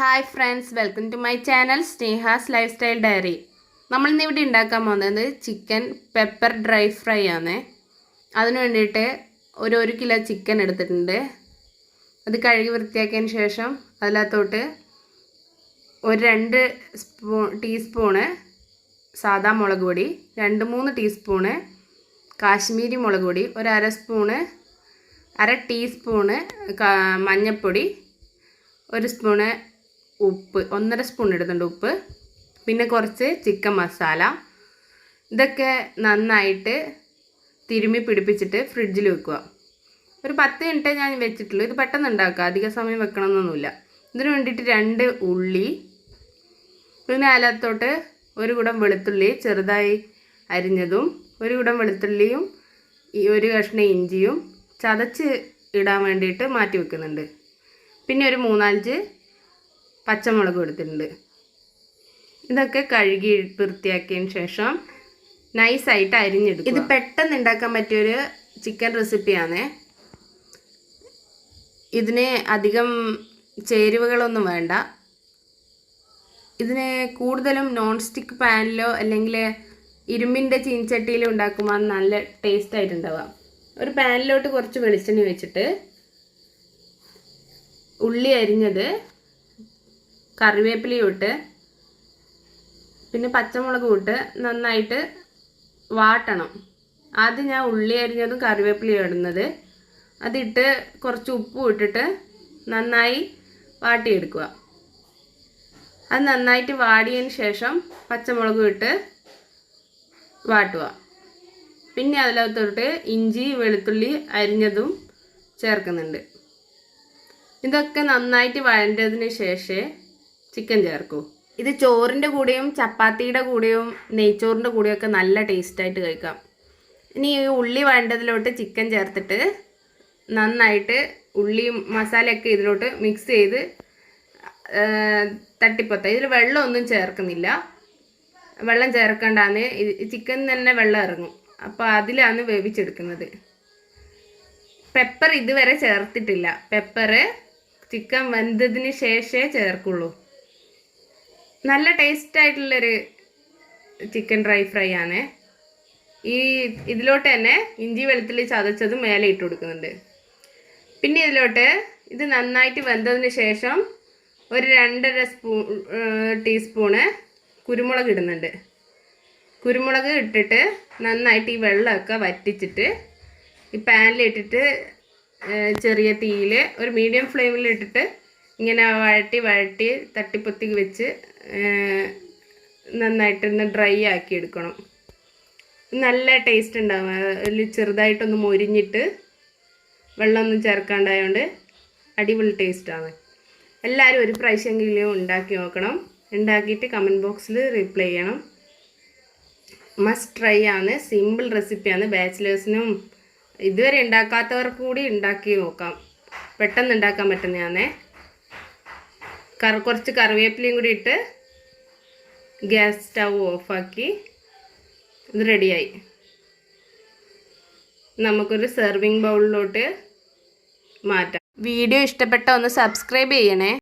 Hi friends welcome to my channel Sneha's lifestyle diary നമ്മൾ ഇന്ന് ഇവിടെ ഉണ്ടാക്കാൻ പോകുന്നത് ചിക്കൻ പെപ്പർ ഡ്രൈ ഫ്രൈ ആണ്. അതിന് വേണ്ടിയിട്ട് ഒരു ഒരു കിലോ ചിക്കൻ എടുത്തിട്ടുണ്ട്. അത് കഴുകി വൃത്തിയാക്കിയതിന് ശേഷം അതിനകത്തോട്ട് ഒരു രണ്ട് സ്പൂ ടീസ്പൂണ് സാദാ മുളക് പൊടി രണ്ട് മൂന്ന് ടീസ്പൂണ് കാശ്മീരി മുളക് പൊടി ഒരു അര സ്പൂണ് അര ടീസ്പൂണ് മഞ്ഞൾപ്പൊടി ഒരു സ്പൂണ് ഉപ്പ് ഒന്നര സ്പൂൺ ഇടുന്നുണ്ട് ഉപ്പ്. പിന്നെ കുറച്ച് ചിക്കൻ മസാല. ഇതൊക്കെ നന്നായിട്ട് തിരുമ്മി പിടിപ്പിച്ചിട്ട് ഫ്രിഡ്ജിൽ വെക്കുക. ഒരു പത്ത് മിനിറ്റേ ഞാൻ വെച്ചിട്ടുള്ളൂ. ഇത് പെട്ടെന്ന് ഉണ്ടാക്കുക. അധിക സമയം വെക്കണമെന്നൊന്നുമില്ല. ഇതിന് വേണ്ടിയിട്ട് രണ്ട് ഉള്ളി പിന്നെ അതിനകത്തോട്ട് ഒരു കുടം വെളുത്തുള്ളി ചെറുതായി അരിഞ്ഞതും ഒരു കുടം വെളുത്തുള്ളിയും ഈ ഒരു കഷ്ണം ഇഞ്ചിയും ചതച്ച് ഇടാൻ വേണ്ടിയിട്ട് മാറ്റി വെക്കുന്നുണ്ട്. പിന്നെ ഒരു മൂന്നാലഞ്ച് പച്ചമുളക് എടുത്തിട്ടുണ്ട്. ഇതൊക്കെ കഴുകി വൃത്തിയാക്കിയതിന് ശേഷം നൈസായിട്ട് അരിഞ്ഞെടുക്കും ഇത് പെട്ടെന്ന് ഉണ്ടാക്കാൻ പറ്റിയൊരു ചിക്കൻ റെസിപ്പിയാണ്. ഇതിന് അധികം ചേരുവകളൊന്നും വേണ്ട. ഇതിന് കൂടുതലും നോൺ സ്റ്റിക്ക് പാനിലോ അല്ലെങ്കിൽ ഇരുമ്പിന്റെ ചീൻചട്ടിയിലോ ഉണ്ടാക്കുമ്പോൾ നല്ല ടേസ്റ്റ് ആയിട്ടുണ്ടാവുക ഒരു പാനിലോട്ട് കുറച്ച് വെളിച്ചെണ്ണ വെച്ചിട്ട് ഉള്ളി അരിഞ്ഞത് കറിവേപ്പിലയും ഇട്ട് പിന്നെ പച്ചമുളക് ഇട്ട് നന്നായിട്ട് വാട്ടണം. ആദ്യം ഞാൻ ഉള്ളി അരിഞ്ഞതും കറിവേപ്പിലയും ഇടുന്നത്. അതിട്ട് കുറച്ച് ഉപ്പും ഇട്ടിട്ട് നന്നായി വാട്ടിയെടുക്കുക. അത് നന്നായിട്ട് വാടിയതിന് ശേഷം പച്ചമുളകും ഇട്ട് വാട്ടുക. പിന്നെ അതിനകത്തോട്ട് ഇഞ്ചി വെളുത്തുള്ളി അരിഞ്ഞതും ചേർക്കുന്നുണ്ട്. ഇതൊക്കെ നന്നായിട്ട് വഴണ്ടതിന് ശേഷമേ ചിക്കൻ ചേർക്കൂ? ഇത് ചോറിന്റെ കൂടെയും ചപ്പാത്തിയുടെ കൂടെയും നെയ്ച്ചോറിന്റെ കൂടെയൊക്കെ നല്ല ടേസ്റ്റായിട്ട് കഴിക്കാം. ഇനി ഈ ഉള്ളി വേണ്ടതിലോട്ട് ചിക്കൻ ചേർത്തിട്ട് നന്നായിട്ട് ഉള്ളിയും മസാലയൊക്കെ ഇതിലോട്ട് മിക്സ് ചെയ്ത് തട്ടിപ്പൊത്ത. ഇതിൽ വെള്ളമൊന്നും ചേർക്കുന്നില്ല. വെള്ളം ചേർക്കേണ്ടാന്ന് ചിക്കൻ തന്നെ വെള്ളം ഇറങ്ങും. അപ്പോൾ അതിലാണ് വേവിച്ചെടുക്കുന്നത്. പെപ്പർ ഇതുവരെ ചേർത്തിട്ടില്ല. പെപ്പർ ചിക്കൻ വെന്തതിന് ശേഷമേ ചേർക്കുള്ളൂ. നല്ല ടേസ്റ്റ് ആയിട്ടുള്ളൊരു ചിക്കൻ ഡ്രൈ ഫ്രൈ ആണ്. ഈ ഇതിലോട്ട് തന്നെ ഇഞ്ചി വെളുത്തുള്ളി ചതച്ചത് മേലെ ഇട്ട് കൊടുക്കുന്നുണ്ട്. പിന്നെ ഇതിലോട്ട് ഇത് നന്നായിട്ട് വെന്തതിന് ശേഷം ഒരു രണ്ടര സ്പൂ ടീസ്പൂണ് കുരുമുളക് ഇടുന്നുണ്ട്. കുരുമുളക് ഇട്ടിട്ട് നന്നായിട്ട് ഈ വെള്ളമൊക്കെ വറ്റിച്ചിട്ട് ഈ പാനിലിട്ടിട്ട് ചെറിയ തീയിൽ ഒരു മീഡിയം ഫ്ലെയിമിൽ ഇട്ടിട്ട് ഇങ്ങനെ വഴട്ടി വഴട്ടി തട്ടിപ്പൊത്തി വെച്ച് നന്നായിട്ടൊന്ന് ഡ്രൈ ആക്കി എടുക്കണം. നല്ല ടേസ്റ്റ് ഉണ്ടാവും. അതിൽ ചെറുതായിട്ടൊന്ന് മൊരിഞ്ഞിട്ട് വെള്ളമൊന്നും ചേർക്കാണ്ടായതുകൊണ്ട് അടിപൊളി ടേസ്റ്റാണ് എല്ലാവരും ഒരു പ്രാവശ്യമെങ്കിലും ഉണ്ടാക്കി നോക്കണം. ഉണ്ടാക്കിയിട്ട് കമന്റ് ബോക്സിൽ റിപ്ലൈ ചെയ്യണം. മസ്റ്റ് ട്രൈ ആണ്. സിമ്പിൾ റെസിപ്പിയാണ് ബാച്ചിലേഴ്സിനും ഇതുവരെ ഉണ്ടാക്കാത്തവർക്ക് കൂടി ഉണ്ടാക്കി നോക്കാം. പെട്ടെന്ന് ഉണ്ടാക്കാൻ പറ്റുന്നതാണേ. കറ കുറച്ച് കറിവേപ്പിലയും കൂടി ഇട്ട് ഗ്യാസ് സ്റ്റൗ ഓഫാക്കി ഇത് റെഡിയായി. നമുക്കൊരു സെർവിങ് ബൗളിലോട്ട് മാറ്റാം. വീഡിയോ ഇഷ്ടപ്പെട്ട ഒന്ന് സബ്സ്ക്രൈബ് ചെയ്യണേ.